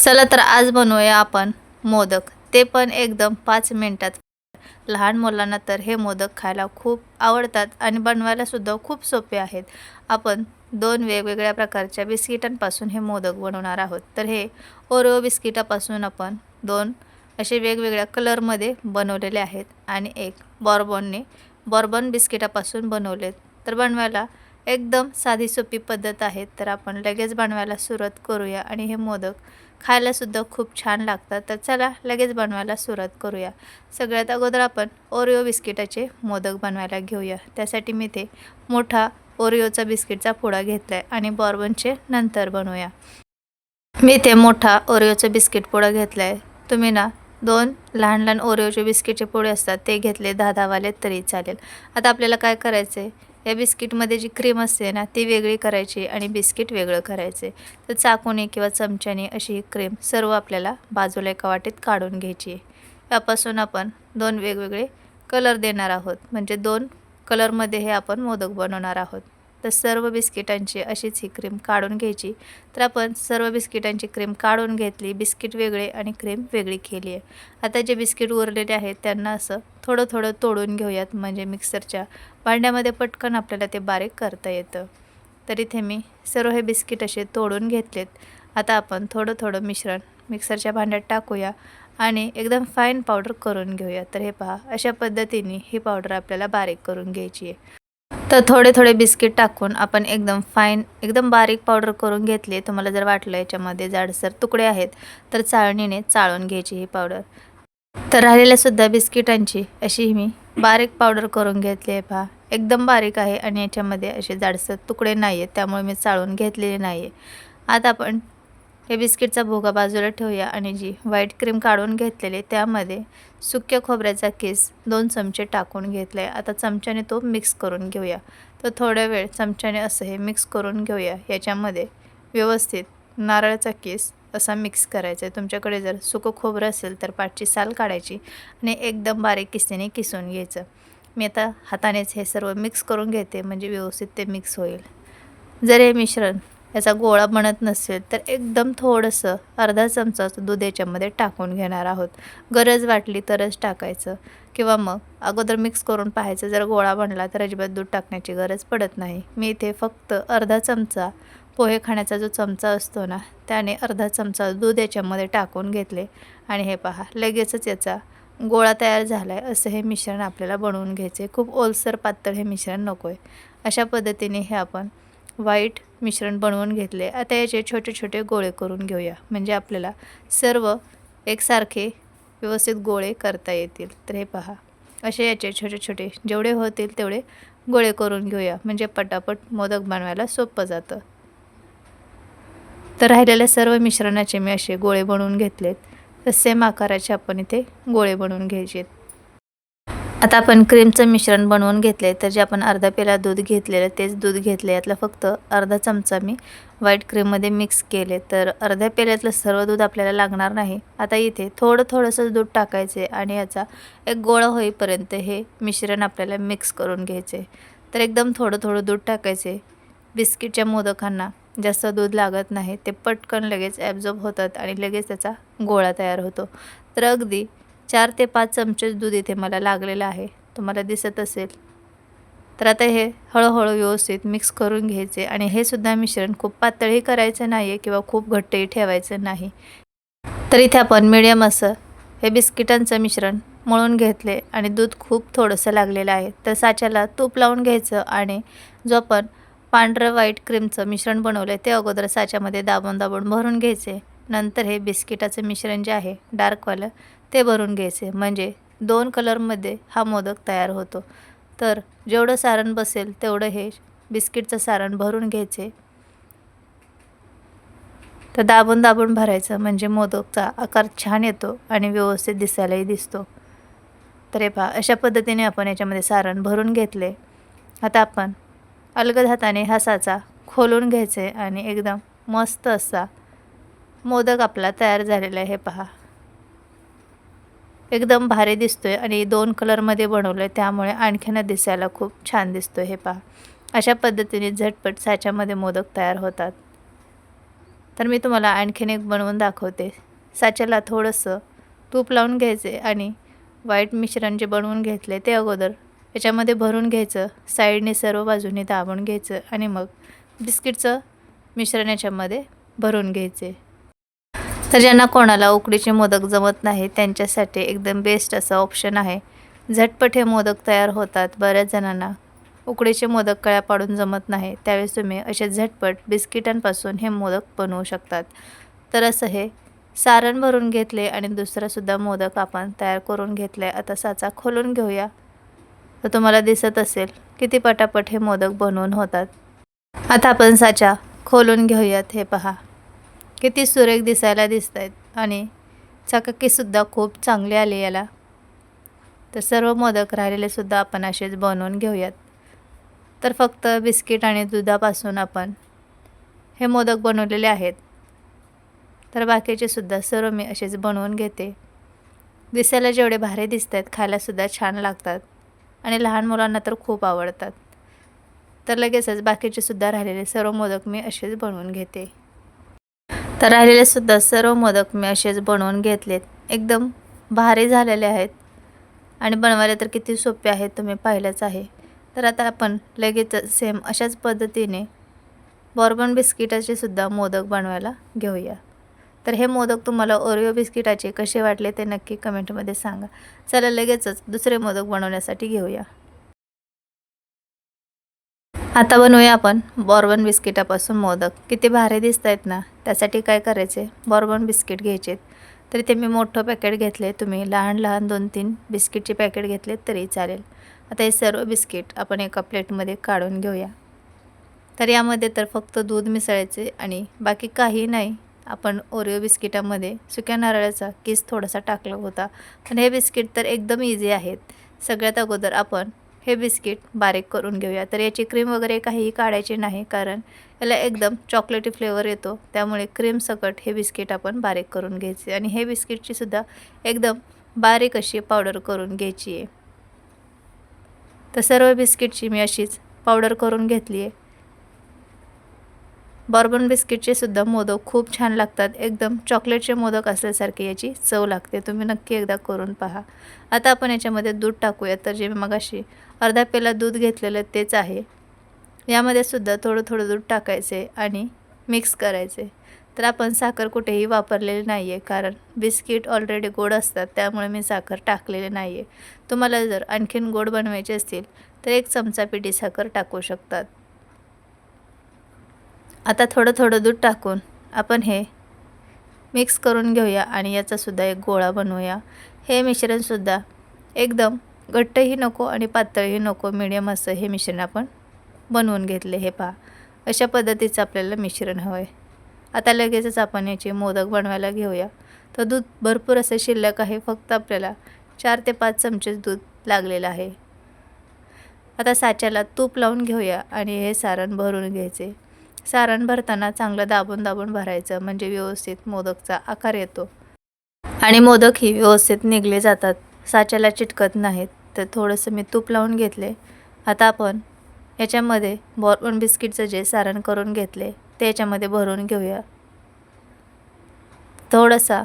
चला तर आज बनवूया आपण मोदक. ते पण एकदम पाच मिनटात. लहान मुलांना तर हे मोदक खायला खूप आवडतात आणि बनवायलासुद्धा खूप सोपे आहेत. आपण दोन वेगवेगळ्या प्रकारच्या बिस्किटांपासून हे मोदक बनवणार आहोत. तर हे ओरिओ बिस्किटापासून आपण दोन असे वेगवेगळ्या कलरमध्ये बनवलेले आहेत आणि एक बॉर्बॉनने बॉर्बन बिस्किटापासून बनवलेत. तर बनवायला एकदम साधी सोपी पद्धत आहे. तर आपण लगेच बनवायला सुरुवात करूया आणि हे मोदक खायलासुद्धा खूप छान लागतात. तर चला लगेच बनवायला सुरुवात करूया. सगळ्यात अगोदर आपण ओरिओ बिस्किटाचे मोदक बनवायला घेऊया. त्यासाठी मी ते मोठा ओरिओचा बिस्किटचा पुडा घेतला आहे आणि बॉर्बनचे नंतर बनवूया. मी ते मोठा ओरिओचा बिस्किट पुडा घेतला आहे तुम्ही ना दोन लहान लहान ओरिओचे बिस्किटचे पोळे असतात ते घेतले दहा दहावाले तरी चालेल. आता आपल्याला काय करायचं आहे या बिस्किटमध्ये जी क्रीम असते ना ती वेगळी करायची आणि बिस्किट वेगळं करायचे. तर चाकूने किंवा चमच्याने अशी ही क्रीम सर्व आपल्याला बाजूला एका वाटीत काढून घ्यायची आहे. यापासून आपण दोन वेगवेगळे कलर देणार आहोत. म्हणजे दोन कलरमध्ये हे आपण मोदक बनवणार आहोत. तर सर्व बिस्किटांची अशीच ही क्रीम काढून घ्यायची. तर आपण सर्व बिस्किटांची क्रीम काढून घेतली बिस्किट वेगळे आणि क्रीम वेगळी केली आहे. आता जे बिस्किट उरलेले आहेत त्यांना असं थोडं थोडं तोडून घेऊयात. म्हणजे मिक्सरच्या भांड्यामध्ये पटकन आपल्याला ते बारीक करता येतं. तर इथे मी सर्व हे बिस्किट असे तोडून घेतलेत. आता आपण थोडं थोडं मिश्रण मिक्सरच्या भांड्यात टाकूया आणि एकदम फाईन पावडर करून घेऊया. तर हे पहा अशा पद्धतीने ही पावडर आपल्याला बारीक करून घ्यायची आहे. तर थोडे थोडे बिस्किट टाकून आपण एकदम फाईन एकदम बारीक पावडर करून घेतली. तुम्हाला जर वाटलं याच्यामध्ये जाडसर तुकडे आहेत तर चाळणीने चाळून घ्यायची ही पावडर तर राहिलेल्यासुद्धा बिस्किटांची अशी मी बारीक पावडर करून घेतली आहे पहा. एकदम बारीक आहे आणि याच्यामध्ये असे जाडसर तुकडे नाही आहेत त्यामुळे मी चाळून घेतलेले नाही आहे आता आपण हे बिस्किटचा भोगा बाजूला ठेवूया आणि जी व्हाईट क्रीम काढून घेतलेली त्यामध्ये सुक्या खोबऱ्याचा केस दोन चमचे टाकून घेतले आहे. आता चमच्याने तो मिक्स करून घेऊया. तर थोड्या वेळ चमच्याने असं हे मिक्स करून घेऊया. याच्यामध्ये व्यवस्थित नारळाचा केस असा मिक्स करायचा आहे. तुमच्याकडे जर सुकं खोबरं असेल तर पाठची साल काढायची आणि एकदम बारीक किस्तीने किसून घ्यायचं. मी आता हातानेच हे सर्व मिक्स करून घेते म्हणजे व्यवस्थित ते मिक्स होईल. जर हे मिश्रण याचा गोळा बनत नसेल तर एकदम थोडंसं अर्धा चमचा दूध याच्यामध्ये टाकून घेणार आहोत. गरज वाटली तरच टाकायचं. किंवा मग अगोदर मिक्स करून पाहायचं. जर गोळा बनला तर अजिबात दूध टाकण्याची गरज पडत नाही. मी इथे फक्त अर्धा चमचा पोहे खाण्याचा जो चमचा असतो ना त्याने अर्धा चमचा दूध याच्यामध्ये टाकून घेतले. आणि हे पहा लगेचच याचा गोळा तयार झाला आहे असं हे मिश्रण आपल्याला बनवून घ्यायचे खूप ओलसर पातळ हे मिश्रण नको आहे अशा पद्धतीने हे आपण व्हाईट मिश्रण बनवून घेतले. आता याचे छोटे छोटे गोळे करून घेऊया. म्हणजे आपल्याला सर्व एकसारखे व्यवस्थित गोळे करता येतील. तर हे पहा. असे याचे छोटे छोटे जेवढे होतील तेवढे गोळे करून घेऊया. म्हणजे पटापट मोदक बनवायला सोपं जातं. तर राहिलेल्या सर्व मिश्रणाचे मी असे गोळे बनवून घेतलेत. तर सेम आकाराचे आपण इथे गोळे बनवून घ्यायचे आता आपण क्रीमचं मिश्रण बनवून घेतले तर जे आपण अर्धा पेला दूध घेतलेलं तेच दूध घेतले यातलं फक्त अर्धा चमचा मी व्हाईट क्रीममध्ये मिक्स केले तर अर्ध्या पेल्यातलं सर्व दूध आपल्याला लागणार नाही. आता इथे थोडं थोडंसं दूध टाकायचे आणि याचा एक गोळा होईपर्यंत हे मिश्रण आपल्याला मिक्स करून घ्यायचे तर एकदम थोडं थोडं दूध टाकायचे बिस्किटच्या मोदकांना जास्त दूध लागत नाही ते पटकन लगेच ॲब्झॉर्ब होतात आणि लगेच त्याचा गोळा तयार होतो. तर अगदी चार ते पाच चमचे दूध इथे मला लागलेलं आहे. तुम्हाला दिसत असेल. तर आता हे हळूहळू व्यवस्थित मिक्स करून घ्यायचे आणि हे सुद्धा मिश्रण खूप पातळही करायचं नाही आहे किंवा खूप घट्टही ठेवायचं नाही. तर इथे आपण मिडियम असं हे बिस्किटांचं मिश्रण मळून घेतले आणि दूध खूप थोडंसं लागलेलं आहे. तर साच्याला तूप लावून घ्यायचं आणि जो आपण पांढरं व्हाईट क्रीमचं मिश्रण बनवलं आहे ते अगोदर साच्यामध्ये दाबून दाबून भरून घ्यायचे. नंतर हे बिस्किटाचं मिश्रण जे आहे डार्कवालं ते भरून घ्यायचे. म्हणजे दोन कलरमध्ये हा मोदक तयार होतो. तर जेवढं सारण बसेल तेवढं हे बिस्किटचं सारण भरून घ्यायचे. तर दाबून दाबून भरायचं. म्हणजे मोदकचा आकार छान येतो आणि व्यवस्थित दिसायलाही दिसतो. तर हे पहा अशा पद्धतीने आपण याच्यामध्ये सारण भरून घेतले. आता आपण अलगद हाताने हा साचा खोलून घ्यायचे आणि एकदम मस्त असा मोदक आपला तयार झालेला आहे. हे पहा. एकदम भारी दिसतोय आणि दोन कलरमध्ये बनवलं आहे त्यामुळे आणखीन दिसायला खूप छान दिसतो हे पहा. अशा पद्धतीने झटपट साच्यामध्ये मोदक तयार होतात. तर मी तुम्हाला आणखीन एक बनवून दाखवते. साच्याला थोडंसं तूप लावून घ्यायचे आणि वाईट मिश्रण जे बनवून घेतले ते अगोदर याच्यामध्ये भरून घ्यायचं साईडने सर्व बाजूने दाबून घ्यायचं आणि मग बिस्किटचं मिश्रण याच्यामध्ये भरून घ्यायचे. तर ज्यांना कोणाला उकडीचे मोदक जमत नाही त्यांच्यासाठी एकदम बेस्ट असं ऑप्शन आहे. झटपट हे मोदक तयार होतात बऱ्याच जणांना. उकडीचे मोदक कळ्या पाडून जमत नाही त्यावेळेस तुम्ही असे झटपट बिस्किटांपासून हे मोदक बनवू शकतात. तर असं हे. सारण भरून घेतले आणि दुसरासुद्धा मोदक आपण तयार करून घेतले आता साचा खोलून घेऊया. तर तुम्हाला दिसत असेल किती पटापट हे मोदक बनवून होतात. आता आपण साचा खोलून घेऊयात हे पहा. किती सुरेख दिसायला दिसत आहेत आणि चकाकीसुद्धा खूप चांगली आली याला. तर सर्व मोदक राहिलेलेसुद्धा आपण असेच बनवून घेऊयात. तर फक्त बिस्किट आणि दुधापासून आपण हे मोदक बनवलेले आहेत. तर बाकीचे सुद्धा सर्व मी असेच बनवून घेते. दिसायला जेवढे भारी दिसत आहेत खायलासुद्धा छान लागतात. आणि लहान मुलांना तर खूप आवडतात. तर लगेचच बाकीचे सुद्धा राहिलेले सर्व मोदक मी असेच बनवून घेते. राहिलेले सुद्धा सर्व मोदक मी असेच बनवून घेतलेत. एकदम भारी झालेले आहेत. आणि बनवायला तर किती सोपे आहेत तुम्ही पाहिलंच आहे. तर आता आपण लगेच सेम अशाच पद्धतीने बॉर्बन बिस्किटाचे सुद्धा मोदक बनवायला घेऊया. तर हे मोदक तुम्हाला ओरिओ बिस्किटाचे कसे वाटले ते नक्की कमेंटमध्ये सांगा. चला लगेचच दुसरे मोदक बनवण्यासाठी घेऊया. आता बनवूया आपण बॉर्बन बिस्किटापासून मोदक. किती भारी दिसत आहेत ना. त्यासाठी काय करायचे? बॉर्बन बिस्किट घ्यायचे तर ते मी मोठं पॅकेट घेतले तुम्ही लहान लहान दोन तीन बिस्किटचे पॅकेट घेतले तरी चालेल. आता हे सर्व बिस्किट आपण एका प्लेटमध्ये काढून घेऊया. तर यामध्ये तर फक्त दूध मिसळायचे आणि बाकी काही नाही. आपण ओरिओ बिस्किटामध्ये सुक्या नारळाचा किस थोडासा टाकला होता. पण हे बिस्किट तर एकदम इझी आहेत. सगळ्यात अगोदर आपण हे बिस्किट बारीक करून घेऊया. तर याची क्रीम वगैरे काहीही काढायची नाही कारण याला एकदम चॉकलेटी फ्लेवर येतो. त्यामुळे क्रीम सकट हे बिस्किट आपण बारीक करून घ्यायचे आणि हे बिस्किटची सुद्धा एकदम बारीक अशी पावडर करून घ्यायची आहे. तर सर्व बिस्किटची मी अशीच पावडर करून घेतली आहे. बॉर्बन बिस्किटचे सुद्धा मोदक खूप छान लागतात. एकदम चॉकलेटचे मोदक असल्यासारखे याची चव लागते. तुम्ही नक्की एकदा करून पहा. आता आपण याच्यामध्ये दूध टाकूया तर जे मी मगाशी अर्धा पेला दूध घेतलेलं तेच आहे. यामध्ये सुद्धा थोडं थोडं दूध टाकायचे आणि मिक्स करायचे. तर आपण साखर कुठेही वापरलेली नाही आहे कारण बिस्किट ऑलरेडी गोड असतात. त्यामुळे मी साखर टाकलेली नाही आहे तुम्हाला जर आणखीन गोड बनवायचे असतील तर एक चमचा पिठी साखर टाकू शकतात. आता थोडं थोडं दूध टाकून आपण हे मिक्स करून घेऊया आणि याचासुद्धा एक गोळा बनवूया. हे मिश्रणसुद्धा एकदम घट्टही नको आणि पातळही नको मिडियम असं हे मिश्रण आपण बनवून घेतले हे पहा. अशा पद्धतीचं आपल्याला मिश्रण हवं आहे आता लगेचच आपण याचे मोदक बनवायला घेऊया. तर दूध भरपूर असं शिल्लक आहे फक्त आपल्याला चार ते पाच चमचेच दूध लागलेलं आहे. आता साच्याला तूप लावून घेऊया आणि हे सारण भरून घ्यायचे. सारण भरताना चांगलं दाबून दाबून भरायचं म्हणजे व्यवस्थित मोदकचा आकार येतो. आणि मोदकही व्यवस्थित निघले जातात. साच्याला चिटकत नाहीत तर थोडंसं मी तूप लावून घेतले. आता आपण याच्यामध्ये बॉर्बन बिस्किटचं जे सारण करून घेतले ते याच्यामध्ये भरून घेऊया. थोडासा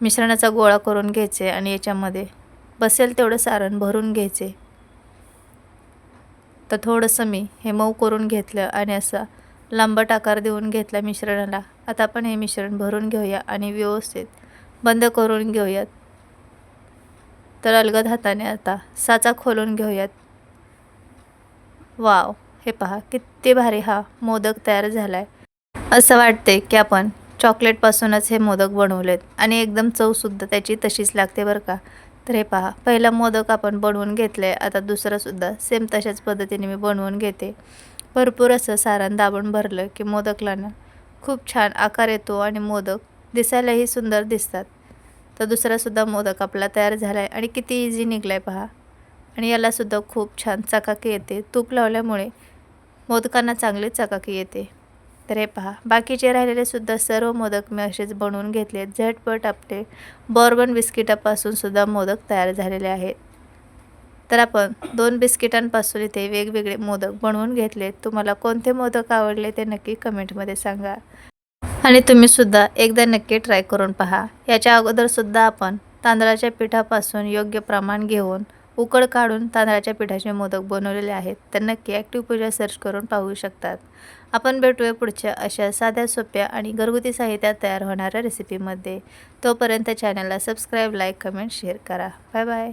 मिश्रणाचा गोळा करून घ्यायचे आणि याच्यामध्ये बसेल तेवढं सारण भरून घ्यायचे. तर थोडंसं मी हे मऊ करून घेतलं आणि असा लांबट आकार देऊन घेतला मिश्रणाला. आता आपण हे मिश्रण भरून घेऊया आणि व्यवस्थित बंद करून घेऊयात. तर अलगद हाताने आता साचा खोलून घेऊयात. वाव हे पहा किती भारी हा मोदक तयार झाला आहे असं वाटते की आपण चॉकलेटपासूनच हे मोदक बनवलेत आणि एकदम चवसुद्धा त्याची तशीच लागते बरं का. तर हे पहा पहिला मोदक आपण बनवून घेतलं आहे आता दुसरंसुद्धा सेम तशाच पद्धतीने मी बनवून घेते. भरपूर असं सारण दाबून भरलं की मोदकलानं खूप छान आकार येतो आणि मोदक दिसायलाही सुंदर दिसतात. तर दुसरासुद्धा मोदक आपला तयार झाला आहे आणि किती इझी निघला आहे पहा. आणि यालासुद्धा खूप छान चकाकी येते. तूप लावल्यामुळे मोदकांना चांगली चकाकी येते. तर हे पहा. बाकीचे राहिलेले सुद्धा सर्व मोदक मी असेच बनवून घेतले झटपट आपले बॉर्बन बिस्किटापासून सुद्धा मोदक तयार झालेले आहेत. तर आपण दोन बिस्किटांपासून इथे वेगवेगळे मोदक बनवून घेतले. तुम्हाला कोणते मोदक आवडले ते नक्की कमेंटमध्ये सांगा. आणि तुम्हीसुद्धा एकदा नक्की ट्राय करून पहा. याच्या अगोदरसुद्धा आपण तांदळाच्या पिठापासून योग्य प्रमाण घेऊन उकड काढून तांदळाच्या पिठाचे मोदक बनवलेले आहेत. तर नक्की ॲक्टिव्ह पूजा सर्च करून पाहू शकतात. आपण भेटूया पुढच्या अशा साध्या सोप्या आणि घरगुती साहित्यात तयार होणाऱ्या रेसिपीमध्ये तोपर्यंत चॅनलला सबस्क्राईब लाईक कमेंट शेअर करा. Bye bye